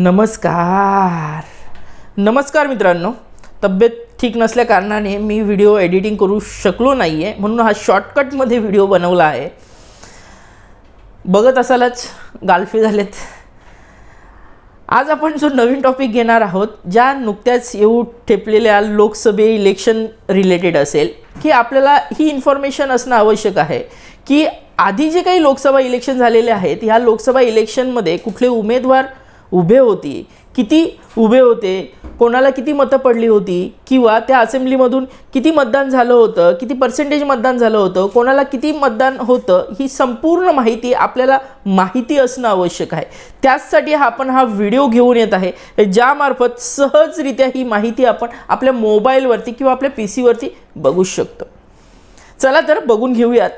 नमस्कार. नमस्कार मित्रांनो. तब्येत ठीक नसल्या कारणाने मी व्हिडिओ एडिटिंग करू शकलो नाही आहे म्हणून हा शॉर्टकटमध्ये व्हिडिओ बनवला आहे. बघत असालच गालफे झालेत. आज आपण जो नवीन टॉपिक घेणार आहोत ज्या नुकत्याच येऊ ठेपलेल्या लोकसभे इलेक्शन रिलेटेड असेल की आपल्याला ही इन्फॉर्मेशन असणं आवश्यक आहे की आधी जे काही लोकसभा इलेक्शन झालेले आहेत ह्या लोकसभा इलेक्शनमध्ये कुठले उमेदवार उभे होते. किती उभे होते? कोणाला किती मतं पडली होती? किंवा त्या असेंब्लीमधून किती मतदान झालं होतं? किती पर्सेंटेज मतदान झालं होतं? कोणाला किती मतदान होतं? ही संपूर्ण माहिती आपल्याला माहिती असणं आवश्यक आहे. त्याचसाठी हा आपण हा व्हिडिओ घेऊन येत आहे. ज्यामार्फत सहजरित्या ही माहिती आपण आपल्या मोबाईलवरती किंवा आपल्या पी सीवरती बघू शकतो. चला तर बघून घेऊयात.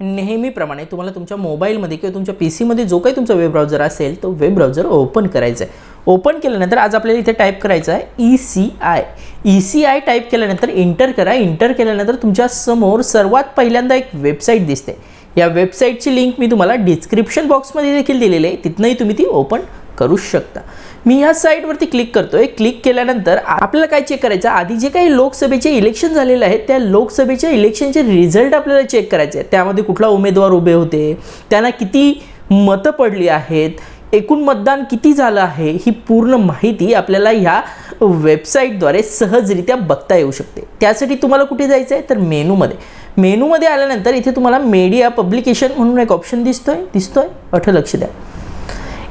नेहमीप्रमाणे तुम्हाला तुमच्या मोबाईलमध्ये किंवा तुमच्या पी सीमध्ये जो काही तुमचा वेब ब्राउझर असेल तो वेब ब्राउझर ओपन करायचा आहे. ओपन केल्यानंतर आज आपल्याला इथे टाईप करायचं आहे E C I. E C I type केल्यानंतर इंटर करा. इंटर केल्यानंतर तुमच्यासमोर सर्वात पहिल्यांदा एक वेबसाईट दिसते. या वेबसाईटची लिंक मी तुम्हाला डिस्क्रिप्शन बॉक्समध्ये देखील दिलेली आहे. तिथनंही तुम्ही ती ओपन करू शकता. मी ह्या साईटवरती क्लिक करतोय. क्लिक केल्यानंतर आपल्याला काय चेक करायचं? आधी जे काही लोकसभेचे इलेक्शन झालेले आहेत त्या लोकसभेच्या इलेक्शनचे रिझल्ट आपल्याला चेक करायचे आहेत. त्यामध्ये कुठला उमेदवार उभे होते? त्यांना किती मतं पडली आहेत? एकूण मतदान किती झालं आहे? ही पूर्ण माहिती आपल्याला ह्या वेबसाईटद्वारे सहजरित्या बघता येऊ शकते. त्यासाठी तुम्हाला कुठे जायचं आहे? तर मेनूमध्ये. मेनूमध्ये आल्यानंतर इथे तुम्हाला मीडिया पब्लिकेशन म्हणून एक ऑप्शन दिसतोय. दिसतोय? अठ लक्ष द्या.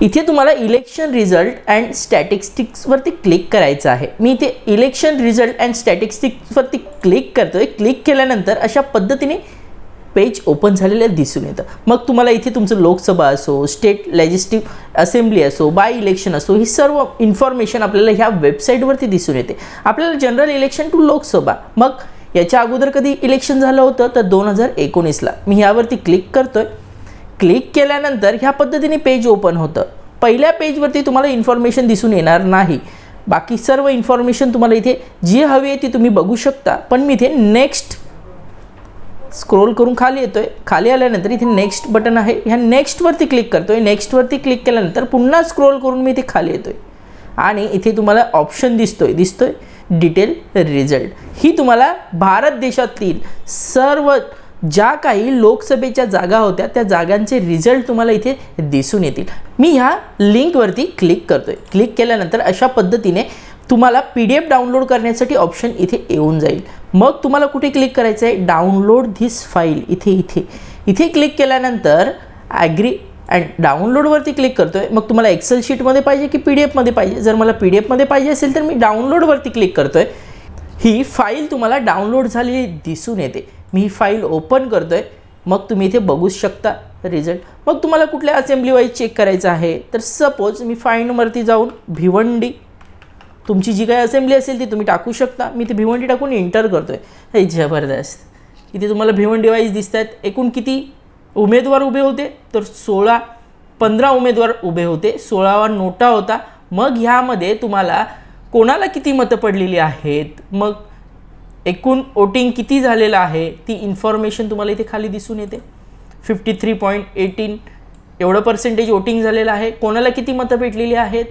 इथे तुम्हाला इलेक्शन रिझल्ट अँड स्टॅटिस्टिक्सवरती क्लिक करायचं आहे. मी इथे इलेक्शन रिझल्ट अँड स्टॅटिस्टिक्सवरती क्लिक करतोय. क्लिक केल्यानंतर अशा पद्धतीने पेज ओपन झालेलं दिसून येतं. मग तुम्हाला इथे तुमचं लोकसभा असो स्टेट लेजिस्लेटिव्ह असेंब्ली असो बाय इलेक्शन असो ही सर्व इन्फॉर्मेशन आपल्याला ह्या वेबसाईटवरती दिसून येते. आपल्याला जनरल इलेक्शन टू लोकसभा. मग याच्या अगोदर कधी इलेक्शन झालं होतं? तर दोन हजार एकोणीसला. मी ह्यावरती क्लिक करतोय. क्लिक केल्यानंतर ह्या पद्धतीने पेज ओपन होतं. पहिल्या पेजवरती तुम्हाला इन्फॉर्मेशन दिसून येणार नाही. बाकी सर्व इन्फॉर्मेशन तुम्हाला इथे जी हवी आहे ती तुम्ही बघू शकता. पण मी इथे नेक्स्ट स्क्रोल करून खाली येतो आहे खाली आल्यानंतर इथे नेक्स्ट बटन आहे. ह्या नेक्स्टवरती क्लिक करतो आहे नेक्स्टवरती क्लिक केल्यानंतर पुन्हा स्क्रोल करून मी इथे खाली येतो आहे आणि इथे तुम्हाला ऑप्शन दिसतोय. दिसतोय डिटेल रिझल्ट ही तुम्हाला भारत देशातील सर्व ज्या काही लोकसभेच्या जागा होत्या त्या जागांचे रिझल्ट तुम्हाला इथे दिसून येतील. मी ह्या लिंकवरती क्लिक करतोय. क्लिक केल्यानंतर अशा पद्धतीने तुम्हाला पी डी एफ डाउनलोड करण्यासाठी ऑप्शन इथे येऊन जाईल. मग तुम्हाला कुठे क्लिक करायचं आहे डाउनलोड धिस फाईल इथे इथे. इथे क्लिक केल्यानंतर ॲग्री अँड डाउनलोडवरती क्लिक करतो आहे मग तुम्हाला एक्सेल शीटमध्ये पाहिजे की पी डी एफमध्ये पाहिजे? जर मला पी डी एफमध्ये पाहिजे असेल तर मी डाउनलोडवरती क्लिक करतो आहे ही फाईल तुम्हाला डाउनलोड झालेली दिसून येते. मी ही फाईल ओपन करतो आहे मग तुम्ही इथे बघूच शकता रिझल्ट मग तुम्हाला कुठल्या असेंब्ली वाईज चेक करायचं आहे? तर सपोज मी फाईनवरती जाऊन भिवंडी तुमची जी काही असेंब्ली असेल ती तुम्ही टाकू शकता. मी ते भिवंडी टाकून इंटर करतो आहे हे जबरदस्त. इथे तुम्हाला भिवंडी वाईज दिसत आहेत एकूण किती उमेदवार उभे होते? तर सोळा पंधरा उमेदवार उभे होते. सोळावा नोटा होता. मग ह्यामध्ये तुम्हाला कोणाला किती मतं पडलेली आहेत? मग एकूण वोटिंग किती झालेलं आहे ती इन्फॉर्मेशन तुम्हाला इथे खाली दिसून येते. फिफ्टी थ्री पॉईंट एटीन एवढं पर्सेंटेज वोटिंग झालेलं आहे. कोणाला किती मतं भेटलेली आहेत?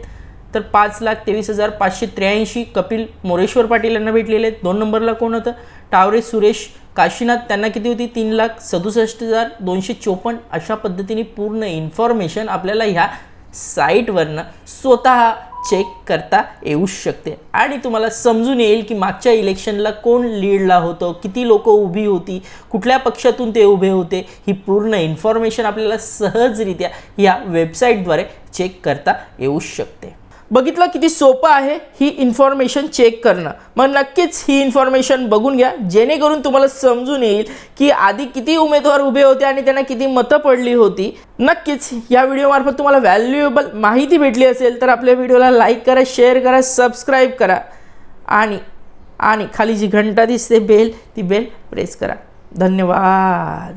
तर पाच लाख तेवीस हजार पाचशे त्र्याऐंशी कपिल मोरेश्वर पाटील यांना भेटलेले आहेत. दोन नंबरला कोण होतं? टावरे सुरेश काशीनाथ त्यांना किती होती? तीन लाख सदुसष्ट हजार दोनशे चोपन्न अशा पद्धतीने पूर्ण इन्फॉर्मेशन आपल्याला ह्या साईटवरनं स्वतः चेक करता येऊ शकते. आणि तुम्हाला समजून येईल की मागच्या इलेक्शनला कोण लीडला होतं किती लोक उभी होती कुठल्या पक्षातून ते उभे होते ही पूर्ण इन्फॉर्मेशन आपल्याला सहजरित्या या वेबसाईटद्वारे चेक करता येऊ शकते. बघितलं किती सोपं आहे ही इन्फॉर्मेशन चेक करणं. मग नक्कीच ही इन्फॉर्मेशन बघून घ्या. जेणेकरून तुम्हाला समजून येईल की आधी किती उमेदवार उभे होते आणि त्यांना किती मतं पडली होती. नक्कीच या व्हिडिओमार्फत तुम्हाला व्हॅल्युएबल माहिती भेटली असेल तर आपल्या व्हिडिओला लाईक करा शेअर करा सबस्क्राईब करा. आणि आणि खाली जी घंटा दिसते बेल ती बेल प्रेस करा. धन्यवाद.